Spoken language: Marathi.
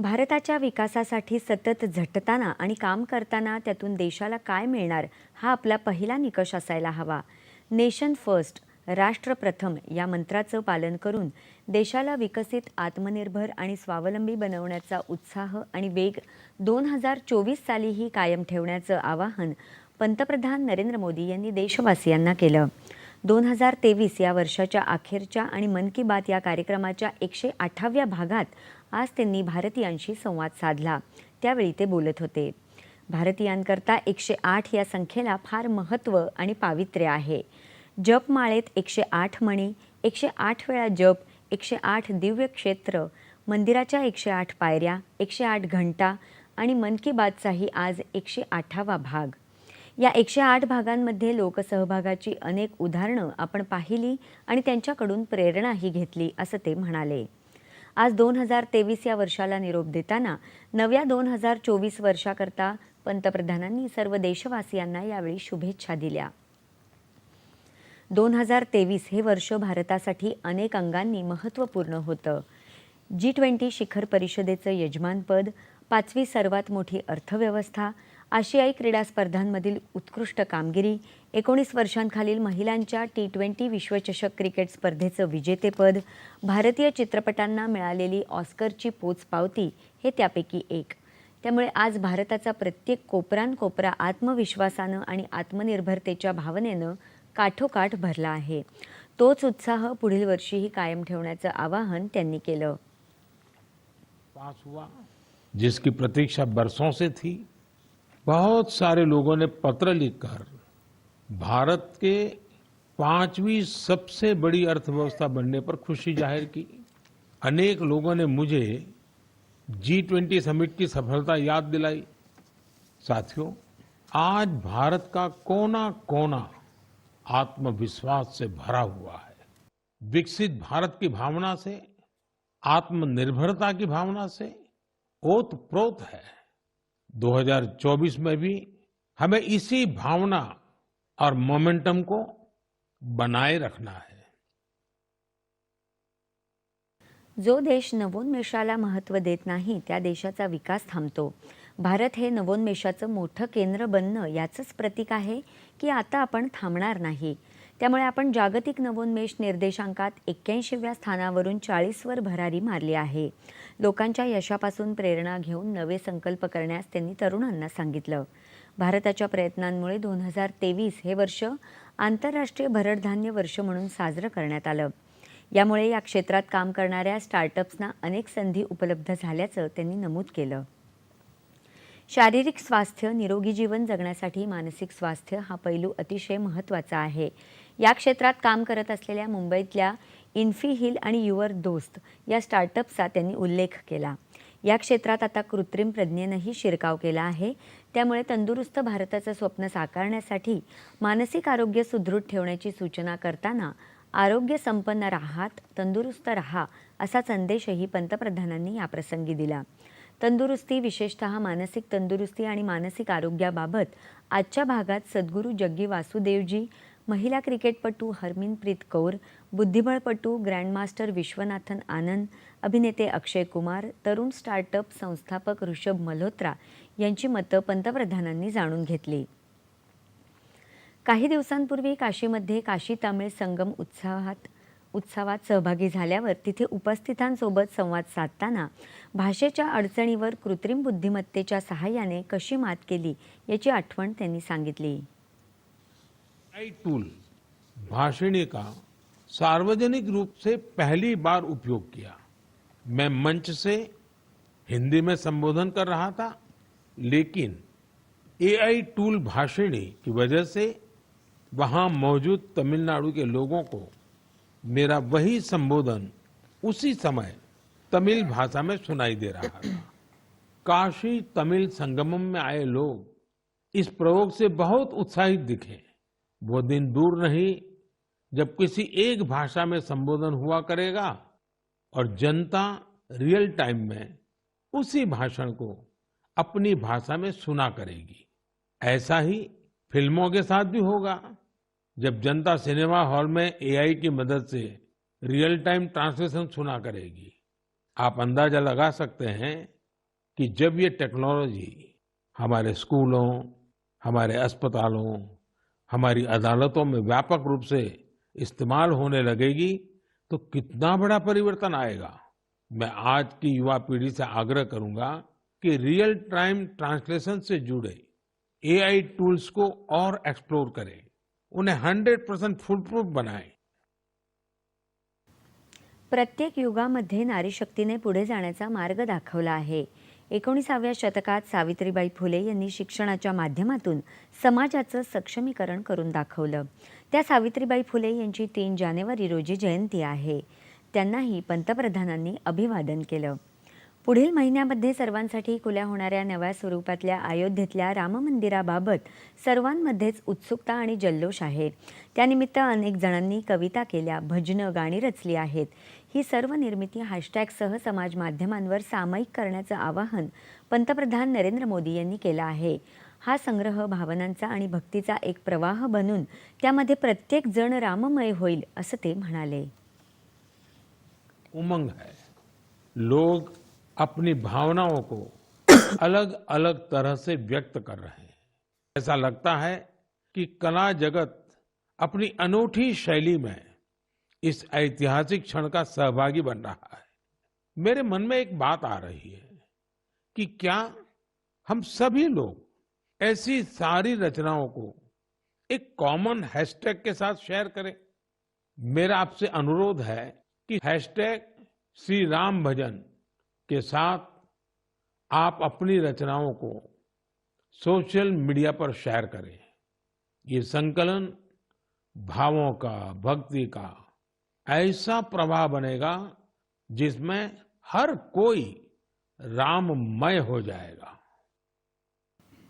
भारताच्या विकासासाठी सतत झटताना आणि काम करताना त्यातून देशाला काय मिळणार हा आपला पहिला निकष असायला हवा. नेशन फर्स्ट राष्ट्र प्रथम या मंत्राचं पालन करून देशाला विकसित आत्मनिर्भर आणि स्वावलंबी बनवण्याचा उत्साह आणि वेग दोन हजार चोवीस सालीही कायम ठेवण्याचं आवाहन पंतप्रधान नरेंद्र मोदी यांनी देशवासियांना केलं. दोन हजार तेवीस या वर्षाच्या अखेरच्या आणि मन की बात या कार्यक्रमाच्या एकशे आठाव्या भागात आज त्यांनी भारतीयांशी संवाद साधला. त्यावेळी ते बोलत होते. भारतीयांकरता एकशे आठ या संख्येला फार महत्त्व आणि पावित्र्य आहे. जपमाळेत एकशे आठ मणी एकशे आठ वेळा जप एकशे आठ दिव्य क्षेत्र मंदिराच्या एकशे आठ पायऱ्या एकशे आठ घंटा आणि मन की बातचाही आज एकशे आठावा भाग. या एकशे आठ भागांमध्ये लोकसहभागाची अनेक उदाहरणं आपण पाहिली आणि त्यांच्याकडून प्रेरणाही घेतली असं ते म्हणाले. आज दोन हजार तेवीस या वर्षाला निरोप देताना नव्या दोन हजार चोवीस वर्षाकरता पंतप्रधानांनी सर्व देशवासियांना यावेळी शुभेच्छा दिल्या. दोन हजार तेवीस हे वर्ष भारतासाठी अनेक अंगांनी महत्त्वपूर्ण होतं. जी ट्वेंटी शिखर परिषदेचं यजमानपद पाचवी सर्वात मोठी अर्थव्यवस्था आशियाई क्रीडा स्पर्धांमधील उत्कृष्ट कामगिरी एकोणीस वर्षांखालील महिलांच्या टी ट्वेंटी विश्वचषक क्रिकेट स्पर्धेचं विजेतेपद भारतीय चित्रपटांना मिळालेली ऑस्करची पोचपावती हे त्यापैकी एक. त्यामुळे आज भारताचा प्रत्येक कोपरान कोपरा आत्मविश्वासानं आणि आत्मनिर्भरतेच्या भावनेनं काठोकाठ भरला आहे. तोच उत्साह पुढील वर्षीही कायम ठेवण्याचं आवाहन त्यांनी केलं. जिसकी प्रतीक्षा बरसों से थी बहुत सारे लोगों ने पत्र लिखकर भारत के पांचवी सबसे बड़ी अर्थव्यवस्था बनने पर खुशी ज़ाहिर की। अनेक लोगों ने मुझे जी ट्वेंटी समिट की सफलता याद दिलाई। साथियों, आज भारत का कोना कोना आत्मविश्वास से भरा हुआ है। विकसित भारत की भावना से, आत्मनिर्भरता की भावना से ओत प्रोत है। 2024 में भी हमें इसी भावना और मोमेंटम को बनाए रखना है। जो देश नवोन्मेषाला महत्त्व देत नाही त्या देशाचा विकास थांबतो. भारत हे नवोन्मेषाचं मोठं केंद्र बनणं याचंच प्रतीक आहे की आता आपण थांबणार नाही. त्यामुळे आपण जागतिक नवोन्मेष निर्देशांकात एक्क्याऐंशीव्या स्थानावरून चाळीसवर भरारी मारली आहे. लोकांच्या यशापासून प्रेरणा घेऊन नवे संकल्प करण्यास त्यांनी तरुणांना सांगितलं. भारताच्या प्रयत्नांमुळे दोन हजार तेवीस हे वर्ष आंतरराष्ट्रीय भरडधान्य वर्ष म्हणून साजरं करण्यात आलं. यामुळे या क्षेत्रात काम करणाऱ्या स्टार्टअप्सना अनेक संधी उपलब्ध झाल्याचं त्यांनी नमूद केलं. शारीरिक स्वास्थ्य निरोगी जीवन जगण्यासाठी मानसिक स्वास्थ्य हा पैलू अतिशय महत्त्वाचा आहे. या क्षेत्रात काम करत असलेल्या मुंबईतल्या इन्फी हिल आणि युवर दोस्त या स्टार्टअपचा त्यांनी उल्लेख केला. या क्षेत्रात आता कृत्रिम प्रज्ञेनंही शिरकाव केला आहे. त्यामुळे तंदुरुस्त भारताचं स्वप्न साकारण्यासाठी मानसिक आरोग्य सुदृढ ठेवण्याची सूचना करताना आरोग्य संपन्न राहात तंदुरुस्त राहा असा संदेशही पंतप्रधानांनी याप्रसंगी दिला. तंदुरुस्ती विशेषतः मानसिक तंदुरुस्ती आणि मानसिक आरोग्याबाबत आजच्या भागात सद्गुरू जग्गी वासुदेवजी महिला क्रिकेटपटू हरमिनप्रीत कौर बुद्धिबळपटू ग्रँडमास्टर विश्वनाथन आनंद अभिनेते अक्षय कुमार तरुण स्टार्टअप संस्थापक ऋषभ मल्होत्रा यांची मतं पंतप्रधानांनी जाणून घेतली. काही दिवसांपूर्वी काशीमध्ये काशी तामिळ संगम उत्साहात उत्सवात सहभागी झाल्यावर तिथे उपस्थितांसोबत संवाद साधताना भाषेच्या अडचणीवर कृत्रिम बुद्धिमत्तेच्या सहाय्याने कशी मात केली याची आठवण त्यांनी सांगितली. टूल भाषिणी का सार्वजनिक रूप से पहली बार उपयोग किया। मैं मंच से हिंदी में संबोधन कर रहा था, लेकिन एआई टूल भाषिणी की वजह से वहाँ मौजूद तमिलनाडु के लोगों को मेरा वही संबोधन उसी समय तमिल भाषा में सुनाई दे रहा था। काशी तमिल संगमम में आए लोग इस प्रयोग से बहुत उत्साहित दिखे। वो दिन दूर नहीं, जब किसी एक भाषा में संबोधन हुआ करेगा और जनता रियल टाइम में उसी भाषण को अपनी भाषा में सुना करेगी। ऐसा ही फ़िल्मों के साथ भी होगा। जब जनता सिनेमा हॉल में एआई की मदद से रियल टाइम ट्रांसलेशन सुना करेगी, आप अंदाज़ा लगा सकते हैं कि जब ये टेक्नोलॉजी हमारे स्कूलों, हमारे अस्पतालों हमारी अदालतों में व्यापक रूप से इस्तेमाल होने लगेगी तो कितना बड़ा परिवर्तन आएगा? मैं आज की युवा पीढ़ी से आग्रह करूँगा कि रियल टाइम ट्रांसलेशन से जुड़े एआई टूल्स को और एक्सप्लोर करें। उन्हें 100 परसेंट फुल प्रूफ बनाएँ। प्रत्येक युगामध्ये नारी शक्तीने पुढे जाण्याचा मार्ग दाखवला आहे. एकोणीसाव्या शतकात सावित्रीबाई फुले यांनी शिक्षणाच्या माध्यमातून समाजाचं सक्षमीकरण करून दाखवलं. त्या सावित्रीबाई फुले यांची तीन जानेवारी रोजी जयंती आहे. त्यांनाही पंतप्रधानांनी अभिवादन केलं. पुढील महिन्यामध्ये सर्वांसाठी खुल्या होणाऱ्या नव्या स्वरूपातल्या अयोध्येतल्या राम मंदिराबाबत सर्वांमध्येच उत्सुकता आणि जल्लोष आहे. त्यानिमित्त अनेक जणांनी कविता केल्या भजनं गाणी रचली आहेत. ही सर्व निर्मिती हॅशटॅगसह समाज माध्यमांवर सामायिक करण्याचं आवाहन पंतप्रधान नरेंद्र मोदी यांनी केलं आहे. हा संग्रह भावनांचा आणि भक्तीचा एक प्रवाह बनून त्यामध्ये प्रत्येक जण राममय होईल असं ते म्हणाले. उमंग है. लोग अपनी भावनाओं को अलग अलग तरह से व्यक्त कर रहे हैं। ऐसा लगता है कि कला जगत अपनी अनूठी शैली में इस ऐतिहासिक क्षण का सहभागी बन रहा है। मेरे मन में एक बात आ रही है कि क्या हम सभी लोग ऐसी सारी रचनाओं को एक कॉमन हैशटैग के साथ शेयर करें? मेरा आपसे अनुरोध है कि हैशटैग श्री राम भजन के साथ आप अपनी रचनाओं को सोशल मीडिया पर शेयर करें। ये संकलन भावों का, भक्ति का ऐसा प्रवाह बनेगा जिसमें हर कोई राममय हो जाएगा।